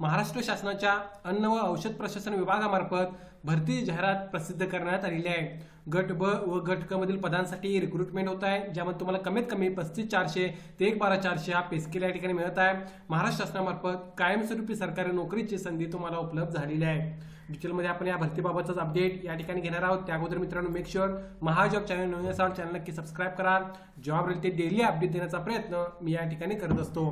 महाराष्ट्र शासनाच्या अन्न व औषध प्रशासन विभागामार्फत भरती जाहिरात प्रसिद्ध करण्यात आलेली आहे. गट ब व गट क मधील पदांसाठी रिक्रुटमेंट होत आहे ज्यामध्ये तुम्हाला कमीत कमी पस्तीस चारशे ते एक बारा चारशे हा पेस्केल या ठिकाणी मिळत आहे. महाराष्ट्र शासनामार्फत कायमस्वरूपी सरकारी नोकरीची संधी तुम्हाला उपलब्ध झालेली आहे. डिटेलमध्ये आपण या भरतीबाबतचाच अपडेट या ठिकाणी घेणार आहोत. त्या अगोदर मित्रांनो मेक शुअर महाजॉब चॅनल नवीन असाल चॅनल नक्की सबस्क्राईब करा. जॉब रिलेटेड डेली अपडेट देण्याचा प्रयत्न मी या ठिकाणी करत असतो.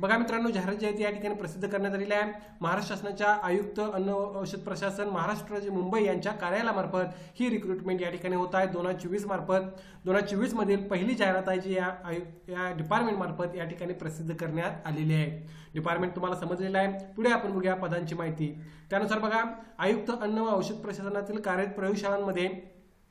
बघा मित्रांनो जाहिरात जी आहे ती या ठिकाणी प्रसिद्ध करण्यात आलेली आहे महाराष्ट्र शासनाच्या आयुक्त अन्न औषध प्रशासन महाराष्ट्र राज्य मुंबई यांच्या कार्यालयामार्फत ही रिक्रुटमेंट या ठिकाणी होत आहे. दोन हजार चोवीस मार्फत दोन हजार चोवीस मधील पहिली जाहिरात आहे जी या आयु या डिपार्टमेंट मार्फत या ठिकाणी प्रसिद्ध करण्यात आलेली आहे. डिपार्टमेंट तुम्हाला समजलेलं आहे. पुढे आपण बघूया पदांची माहिती. त्यानुसार बघा आयुक्त अन्न व औषध प्रशासनातील कार्यरत प्रयोगशाळांमध्ये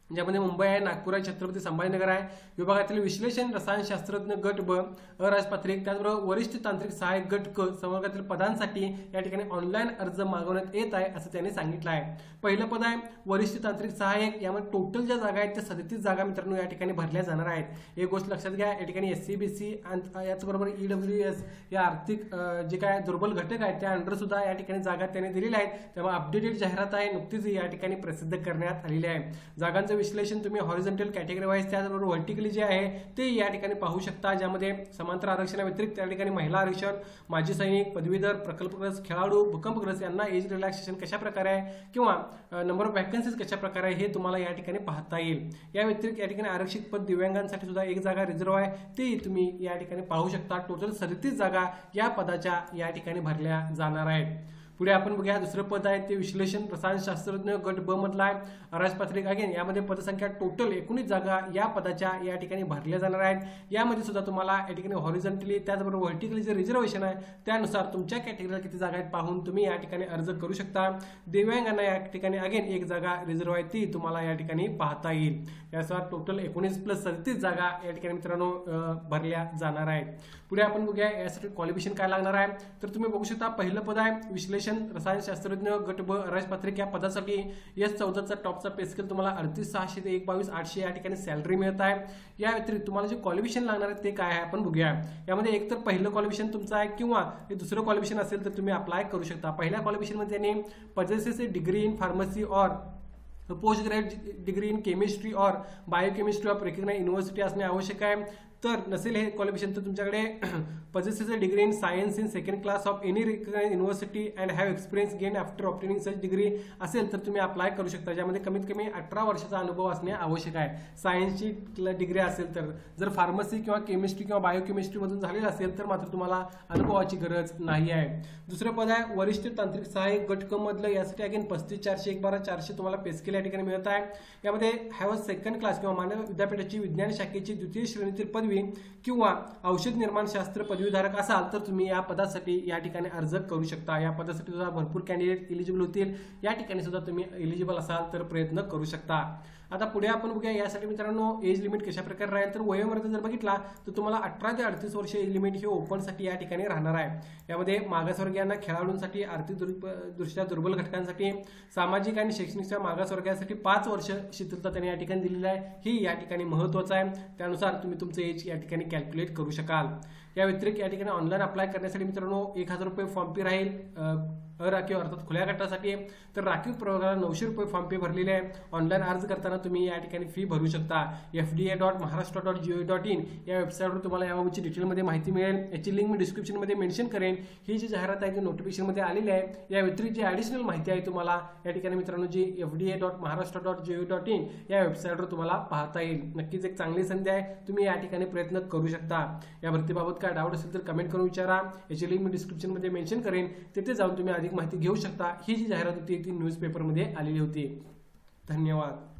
म्हणजे ज्यामध्ये मुंबई आहे नागपूर आहे छत्रपती संभाजीनगर आहे. विभागातील विश्लेषण रसायनशास्त्रज्ञ गट ब अराजपात्रिक त्याचबरोबर वरिष्ठ तांत्रिक सहाय्यक गट क संवर्गातील पदांसाठी या ठिकाणी ऑनलाईन अर्ज मागवण्यात येत आहे असं त्यांनी सांगितलं आहे. पहिलं पद आहे वरिष्ठ तांत्रिक सहाय्यक. यामध्ये टोटल ज्या जागा आहेत त्या सदतीस जागा मित्रांनो या ठिकाणी भरल्या जाणार आहेत. एक गोष्ट लक्षात घ्या या ठिकाणी एस सी बी सी याचबरोबर ई डब्ल्यू एस या आर्थिक जे काय दुर्बल घटक आहेत त्या अंडर सुद्धा या ठिकाणी जागा त्यांनी दिलेल्या आहेत. त्यामुळे अपडेटेड जाहिरात आहे नुकतीच या ठिकाणी प्रसिद्ध करण्यात आलेली आहे. जागांचं विश्लेषण तुम्ही हॉरिझॉन्टल कॅटेगरी वाईज त्याचबरोबर व्हर्टिकली जे आहे ते या ठिकाणी पाहू शकता. ज्यामध्ये समांतर आरक्षणाव्यतिरिक्त त्या ठिकाणी महिला आरक्षण माजी सैनिक पदवीधर प्रकल्पग्रस्त खेळाडू भूकंपग्रस्त यांना एज रिलॅक्सेशन कशा प्रकारे आहे किंवा नंबर ऑफ वॅकन्सीज कशा प्रकारे आहे हे तुम्हाला या ठिकाणी पाहता येईल. या व्यतिरिक्त या ठिकाणी आरक्षित पद दिव्यांगांसाठी सुद्धा एक जागा रिझर्व आहे. ती तुम्ही या ठिकाणी पाहू शकता. टोटल सदतीस जागा या पदाच्या या ठिकाणी भरल्या जाणार आहेत. पुढे आपण बघूया दुसरं पद आहे ते विश्लेषण रसायनशास्त्रज्ञ गट ब मधला आहे. अराजपत्रिक अगेन यामध्ये पदसंख्या टोटल एकोणीस जागा या पदाच्या या ठिकाणी भरल्या जाणार आहेत. यामध्ये सुद्धा तुम्हाला या ठिकाणी हॉरिझॉन्टली त्याचबरोबर व्हर्टिकली जे रिझर्वेशन आहे त्यानुसार तुमच्या कॅटेगरीला किती जागा आहेत पाहून तुम्ही या ठिकाणी अर्ज करू शकता. दिव्यांगांना या ठिकाणी अगेन एक जागा रिझर्व आहे ती तुम्हाला या ठिकाणी पाहता येईल. यानुसार टोटल एकोणीस प्लस सदतीस जागा या ठिकाणी मित्रांनो भरल्या जाणार आहेत. पुढे आपण बघूया यासाठी क्वालिफिकेशन काय लागणार आहे? तर तुम्ही बघू शकता पहिलं पद आहे विश्लेषण रसायनशास्त्रज्ञ गट ब राजपात्रिक या पदासाठी एस चौदाचा टॉपचा पे स्केल तुम्हाला अडतीस सहाशे ते एक बावीस आठशे या ठिकाणी सॅलरी मिळत आहे. या व्यतिरिक्त तुम्हाला जे क्वालिफिकेशन लागणार आहे ते काय आहे आपण बघूया. यामध्ये एक तर पहिलं क्वालिफिकेशन तुमचं आहे किंवा दुसरं क्वालिफिकेशन असेल तर तुम्ही अप्लाय करू शकता. पहिल्या क्वालिफिकेशनमध्ये त्यांनी पजेसेस डिग्री इन फार्मसी और post graduate degree in chemistry और बायोकेमिस्ट्री ऑफ रेकग्नाइज युनिव्हर्सिटी असणे आवश्यक आहे. तर नसेल हे क्वालिफिकेशन तर तुमच्याकडे possesses degree in science in second class of any recognise university and have experience gain after obtaining such degree असेल तर तुम्ही अप्लाय करू शकता. ज्यामध्ये कमीत कमी अठरा वर्षाचा अनुभव असणे आवश्यक आहे. सायन्सची डिग्री असेल तर जर फार्मसी किंवा केमिस्ट्री किंवा बायोकेमिस्ट्रीमधून झालेलं असेल तर मात्र तुम्हाला अनुभवाची गरज नाही आहे. दुसरं पद आहे वरिष्ठ तांत्रिक सहाय्यक गटकमधलं यासाठी अगेन पस्तीस चारशे एक बारा चारशे तुम्हाला पेस्केल या ठिकाणी मिळत आहे. यामध्ये हॅव सेकंड क्लास किंवा मानव विद्यापीठाची विज्ञान शाखेची द्वितीय श्रेणीतील पदवी किंवा औषध निर्माण शास्त्र पदवीधारक असाल तर तुम्ही या पदासाठी या ठिकाणी अर्ज करू शकता. या पदासाठी सुद्धा भरपूर कॅन्डिडेट इलिजिबल होतील. या ठिकाणी सुद्धा तुम्ही इलिजिबल असाल तर प्रयत्न करू शकता. आता पुढे आपण बघूया यासाठी मित्रांनो एज लिमिट कशा प्रकारे राहील? तर वयोमर्यादा जर बघितला तर तुम्हाला अठरा ते अडतीस वर्ष एज लिमिट हे ओपनसाठी या ठिकाणी राहणार आहे. यामध्ये मागासवर्गीयांना खेळाडूंसाठी आर्थिक दृष्ट्या दुर्बल घटकांसाठी सामाजिक आणि शैक्षणिकच्या मागासवर्गासाठी पाच वर्ष शिथिलता त्यांनी या ठिकाणी दिलेली आहे. ही या ठिकाणी महत्वाचं आहे. त्यानुसार तुम्ही तुमचं एज या ठिकाणी कॅल्क्युलेट करू शकाल. या व्यतिरिक्त या ठिकाणी ऑनलाईन अप्लाय करण्यासाठी मित्रांनो एक हजार रुपये फॉर्म फी राहील. अराखीव अर्थात खुल्या गटासाठी तर राखीव प्रवर्गाला नऊशे रुपये फॉर्म पे भरलेले आहे. ऑनलाईन अर्ज करताना तुम्ही या ठिकाणी फी भरू शकता. F D A dot Maharashtra dot G O dot in या वेबसाईटवर तुम्हाला याबाबतची डिटेलमध्ये माहिती मिळेल. याची लिंक मी डिस्क्रिप्शनमध्ये मेन्शन करेन. ही जी जाहिरात आहे ती नोटिफिकेशनमध्ये आलेली आहे. या व्यतिरिक्त जी ॲडिशनल माहिती आहे तुम्हाला या ठिकाणी मित्रांनो जी F D A dot Maharashtra dot G O dot in या वेबसाईटवर तुम्हाला पाहता येईल. नक्कीच एक चांगली संधी आहे. तुम्ही या ठिकाणी प्रयत्न करू शकता. या भरतीबाबत काय डाऊट असेल तर कमेंट करून विचारा. याची लिंक मी डिस्क्रिप्शनमध्ये मेन्शन करेन. तिथे जाऊन तुम्ही अधिक माहिती घेऊ शकता. ही जी जाहिरात होती ती न्यूजपेपरमध्ये आलेली होती. धन्यवाद.